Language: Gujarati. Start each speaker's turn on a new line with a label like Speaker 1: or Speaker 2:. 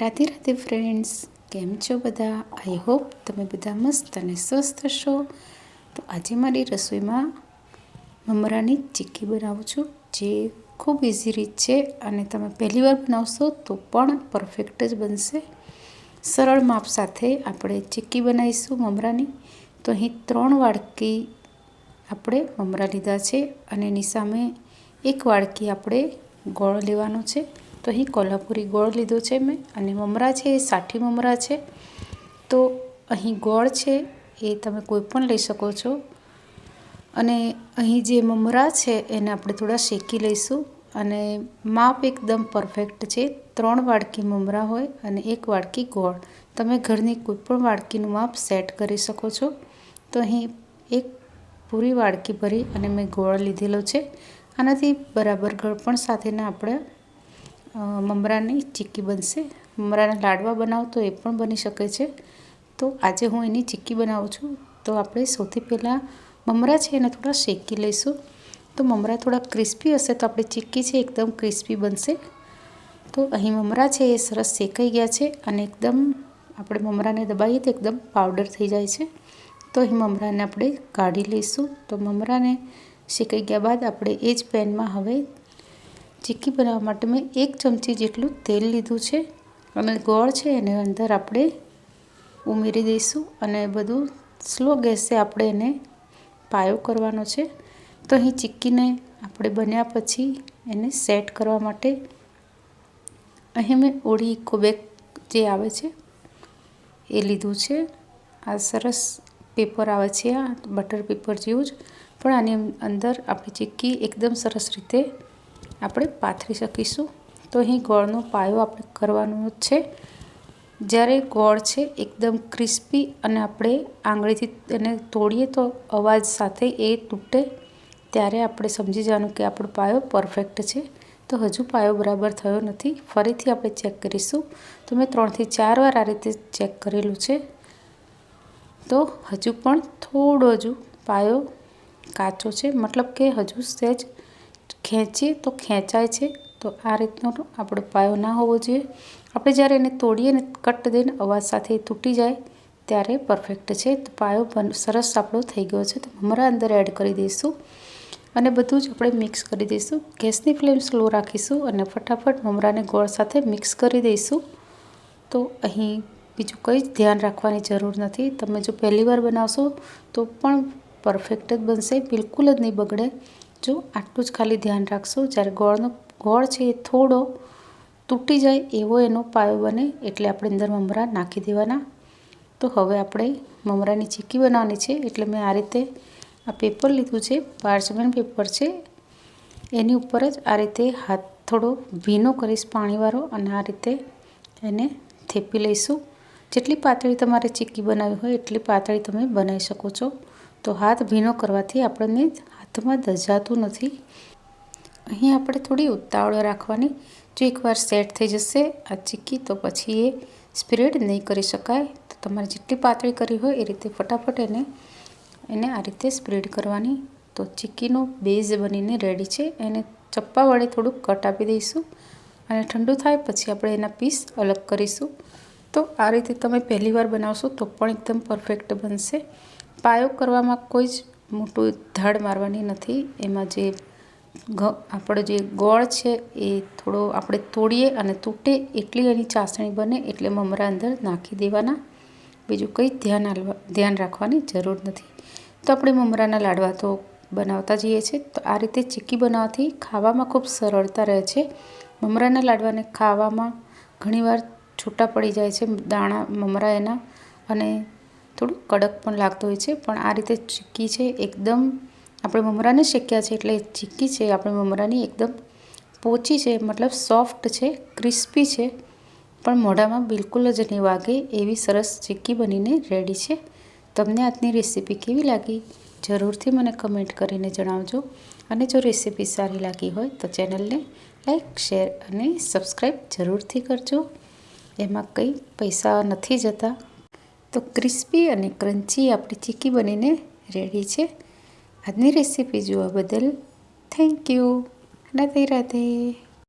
Speaker 1: રાધે રાધે ફ્રેન્ડ્સ કેમ છો બધા? આઈ હોપ તમે બધા મસ્ત અને સ્વસ્થ હશો તો આજે મારી રસોઈમાં મમરાની ચીક્કી બનાવું છું, જે ખૂબ ઇઝી રીત છે અને તમે પહેલી વાર બનાવશો તો પણ પરફેક્ટ જ બનશે. સરળ માપ સાથે આપણે ચીક્કી બનાવીશું મમરાની. તો અહીં ત્રણ વાડકી આપણે મમરા લીધા છે અને એની સામે એક વાડકી આપણે ગોળ લેવાનો છે. તો અહીં કોલ્હાપુરી ગોળ લીધો છે મેં અને મમરા છે, એ સાઠી મમરા છે. તો અહીં ગોળ છે, એ તમે કોઈ પણ લઈ શકો છો. અને અહીં જે મમરા છે, એને આપણે થોડા શેકી લઈશું. અને માપ એકદમ પરફેક્ટ છે. ત્રણ વાડકી મમરા હોય અને એક વાડકી ગોળ. તમે ઘરની કોઈપણ વાડકીનું માપ સેટ કરી શકો છો. તો અહીં એક પૂરી વાડકી ભરી અને મેં ગોળ લીધેલો છે. આનાથી બરાબર ગળપણ સાથેના આપણે મમરાની ચીક્કી બનશે. મમરાના લાડવા બનાવો તો એ પણ બની શકે છે. તો આજે હું એની ચીક્કી બનાવું છું. તો આપણે સૌથી પહેલાં મમરા છે એને થોડા શેકી લઈશું. તો મમરા થોડા ક્રિસ્પી હશે તો આપણે ચીક્કી છે એકદમ ક્રિસ્પી બનશે. તો અહીં મમરા છે એ સરસ શેકાઈ ગયા છે અને એકદમ આપણે મમરાને દબાવીએ તો એકદમ પાવડર થઈ જાય છે. તો અહીં મમરાને આપણે કાઢી લઈશું. તો મમરાને શેકાઈ ગયા બાદ આપણે એ જ પેનમાં હવે ચીક્કી બનાવવા માટે મેં એક ચમચી જેટલું તેલ લીધું છે. અને ગોળ છે, એને અંદર આપણે ઉમેરી દઈશું અને બધું સ્લો ગેસે આપણે એને પાયો કરવાનો છે. તો અહીં ચીક્કીને આપણે બન્યા પછી એને સેટ કરવા માટે અહીં મેં ઓળી, કોબેક જે આવે છે, એ લીધું છે. આ સરસ પેપર આવે છે આ, બટર પેપર જેવું જ. પણ આની અંદર આપણી ચીક્કી એકદમ સરસ રીતે આપણે પાથરી શકીશું. તો અહીં ગોળનો પાયો આપણે કરવાનો છે. જ્યારે ગોળ છે એકદમ ક્રિસ્પી અને આપણે આંગળીથી એને તોડીએ તો અવાજ સાથે એ તૂટે, ત્યારે આપણે સમજી જવાનું કે આપણો પાયો પરફેક્ટ છે. તો હજુ પાયો બરાબર થયો નથી. ફરીથી આપણે ચેક કરીશું. તો મેં ત્રણથી ચાર વાર આ રીતે ચેક કરેલું છે. તો હજુ પણ થોડો હજુ પાયો કાચો છે. મતલબ કે હજુ સહેજ ખેંચીએ તો ખેંચાય છે. તો આ રીતનો આપણો પાયો ના હોવો જોઈએ. આપણે જ્યારે એને તોડીએ ને કટ દઈને અવાજ સાથે તૂટી જાય, ત્યારે પરફેક્ટ છે. તો પાયો સરસ આપણો થઈ ગયો છે. તો મમરા અંદર એડ કરી દઈશું. અને બધું જ આપણે મિક્સ કરી દઈશું. ગેસની ફ્લેમ સ્લો રાખીશું અને ફટાફટ મમરાને ગોળ સાથે મિક્સ કરી દઈશું. તો અહીં બીજું કંઈ જ ધ્યાન રાખવાની જરૂર નથી. તમે જો પહેલી વાર બનાવશો, તો પણ પરફેક્ટ જ બનશે. બિલકુલ જ નહીં બગડે. જો આટલું જ ખાલી ધ્યાન રાખશો, જ્યારે ગોળનો, ગોળ છે એ થોડો તૂટી જાય એવો એનો પાયો બને એટલે આપણે અંદર મમરા નાખી દેવાના. તો હવે આપણે મમરાની ચીક્કી બનાવવાની છે એટલે મેં આ રીતે આ પેપર લીધું છે, પાર્ચમેન્ટ પેપર છે. એની ઉપર જ આ રીતે હાથ થોડો ભીનો કરીશ પાણીવાળો અને આ રીતે એને થેપી લઈશું. જેટલી પાતળી તમારે ચીક્કી બનાવી હોય એટલી પાતળી તમે બનાવી શકો છો. તો હાથ ભીનો કરવાથી આપણને હાથમાં દજાતું નથી. અહીં આપણે થોડી ઉતાવળ રાખવાની. જો એકવાર સેટ થઈ જશે, આ ચીકી તો પછી એ સ્પ્રેડ નહીં કરી શકાય. તો તમારે જેટલી પાતળી કરી હોય એ રીતે ફટાફટ એને એને આ રીતે સ્પ્રેડ કરવાની. તો ચીકીનો બેઝ બનીને રેડી છે. એને ચપ્પા વડે થોડુંક કટ આપી દઈશું. અને ઠંડુ થાય પછી આપણે એના પીસ અલગ કરીશું. તો આ રીતે તમે પહેલીવાર બનાવશો તો પણ એકદમ પરફેક્ટ બનશે. પાયો કરવામાં કોઈ જ મોટું ધાડ મારવાની નથી. એમાં જે આપણો જે ગોળ છે એ થોડો આપણે તોડીએ અને તૂટે એટલી એની ચાસણી બને એટલે મમરા અંદર નાખી દેવાના. બીજું કંઈ ધ્યાન ધ્યાન રાખવાની જરૂર નથી. તો આપણે મમરાના લાડવા તો બનાવતા જઈએ છીએ તો આ રીતે ચીક્કી બનાવવાથી ખાવામાં ખૂબ સરળતા રહે છે. મમરાના લાડવાને ખાવામાં ઘણીવાર છૂટા પડી જાય છે. દાણા, મમરા એના અને થોડું કડક પણ લાગતું હોય છે, પણ આ રીતે ચીક્કી છે, એકદમ આપણે મમરાને શેક્યા છે એટલે ચીક્કી છે, આપણે મમરાની એકદમ પોચી છે, મતલબ સોફ્ટ છે, ક્રિસ્પી છે, પણ મોઢામાં બિલકુલ જ નહીં વાગે એવી સરસ ચીક્કી બનીને રેડી છે. તમને આજની રેસીપી કેવી લાગી? જરૂરથી મને કમેન્ટ કરીને જણાવજો. અને જો રેસીપી સારી લાગી હોય તો ચેનલને લાઈક, શેર અને સબસ્ક્રાઈબ જરૂરથી કરજો. એમાં કંઈ પૈસા નથી જતા. તો ક્રિસ્પી અને ક્રન્ચી આપણી ચીકી બનીને રેડી છે. આજની રેસીપી જોવા બદલ થેન્ક યુ રાધે રાધે